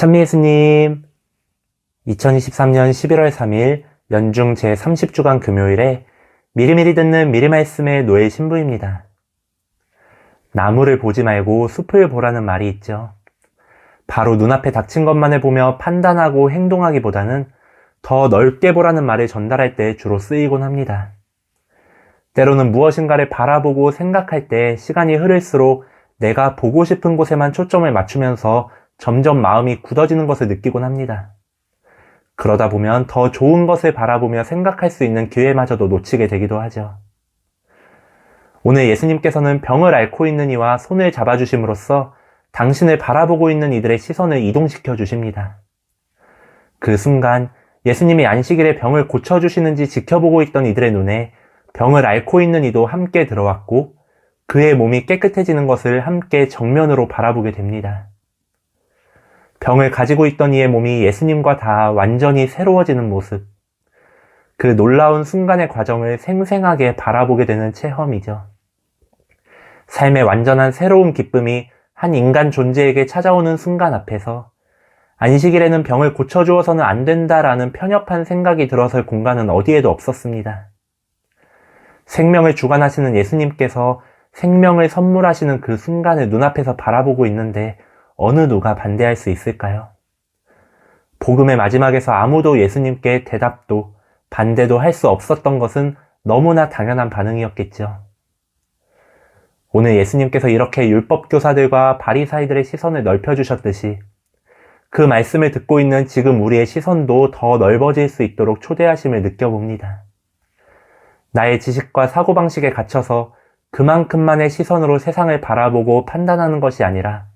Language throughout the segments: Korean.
찬미 예수님, 2023년 11월 3일 연중 제30주간 금요일에 미리미리 듣는 미리 말씀의 노예 신부입니다. 나무를 보지 말고 숲을 보라는 말이 있죠. 바로 눈앞에 닥친 것만을 보며 판단하고 행동하기보다는 더 넓게 보라는 말을 전달할 때 주로 쓰이곤 합니다. 때로는 무엇인가를 바라보고 생각할 때 시간이 흐를수록 내가 보고 싶은 곳에만 초점을 맞추면서 점점 마음이 굳어지는 것을 느끼곤 합니다. 그러다 보면 더 좋은 것을 바라보며 생각할 수 있는 기회마저도 놓치게 되기도 하죠. 오늘 예수님께서는 병을 앓고 있는 이와 손을 잡아주심으로써 당신을 바라보고 있는 이들의 시선을 이동시켜 주십니다. 그 순간 예수님이 안식일에 병을 고쳐주시는지 지켜보고 있던 이들의 눈에 병을 앓고 있는 이도 함께 들어왔고 그의 몸이 깨끗해지는 것을 함께 정면으로 바라보게 됩니다. 병을 가지고 있던 이의 몸이 예수님과 다 완전히 새로워지는 모습. 그 놀라운 순간의 과정을 생생하게 바라보게 되는 체험이죠. 삶의 완전한 새로운 기쁨이 한 인간 존재에게 찾아오는 순간 앞에서 안식일에는 병을 고쳐주어서는 안 된다라는 편협한 생각이 들어설 공간은 어디에도 없었습니다. 생명을 주관하시는 예수님께서 생명을 선물하시는 그 순간을 눈앞에서 바라보고 있는데 어느 누가 반대할 수 있을까요? 복음의 마지막에서 아무도 예수님께 대답도 반대도 할 수 없었던 것은 너무나 당연한 반응이었겠죠. 오늘 예수님께서 이렇게 율법 교사들과 바리사이들의 시선을 넓혀 주셨듯이 그 말씀을 듣고 있는 지금 우리의 시선도 더 넓어질 수 있도록 초대하심을 느껴봅니다. 나의 지식과 사고방식에 갇혀서 그만큼만의 시선으로 세상을 바라보고 판단하는 것이 아니라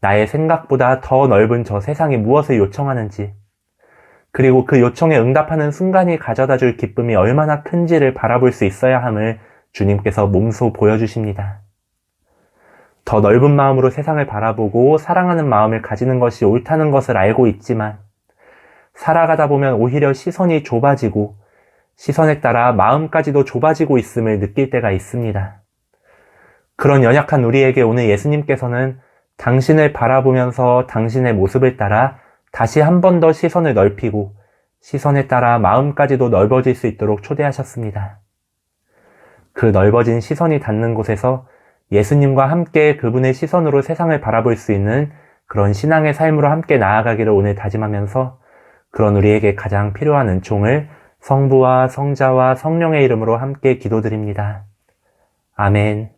나의 생각보다 더 넓은 저 세상이 무엇을 요청하는지, 그리고 그 요청에 응답하는 순간이 가져다 줄 기쁨이 얼마나 큰지를 바라볼 수 있어야 함을 주님께서 몸소 보여주십니다. 더 넓은 마음으로 세상을 바라보고 사랑하는 마음을 가지는 것이 옳다는 것을 알고 있지만, 살아가다 보면 오히려 시선이 좁아지고, 시선에 따라 마음까지도 좁아지고 있음을 느낄 때가 있습니다. 그런 연약한 우리에게 오늘 예수님께서는 당신을 바라보면서 당신의 모습을 따라 다시 한 번 더 시선을 넓히고 시선에 따라 마음까지도 넓어질 수 있도록 초대하셨습니다. 그 넓어진 시선이 닿는 곳에서 예수님과 함께 그분의 시선으로 세상을 바라볼 수 있는 그런 신앙의 삶으로 함께 나아가기를 오늘 다짐하면서 그런 우리에게 가장 필요한 은총을 성부와 성자와 성령의 이름으로 함께 기도드립니다. 아멘.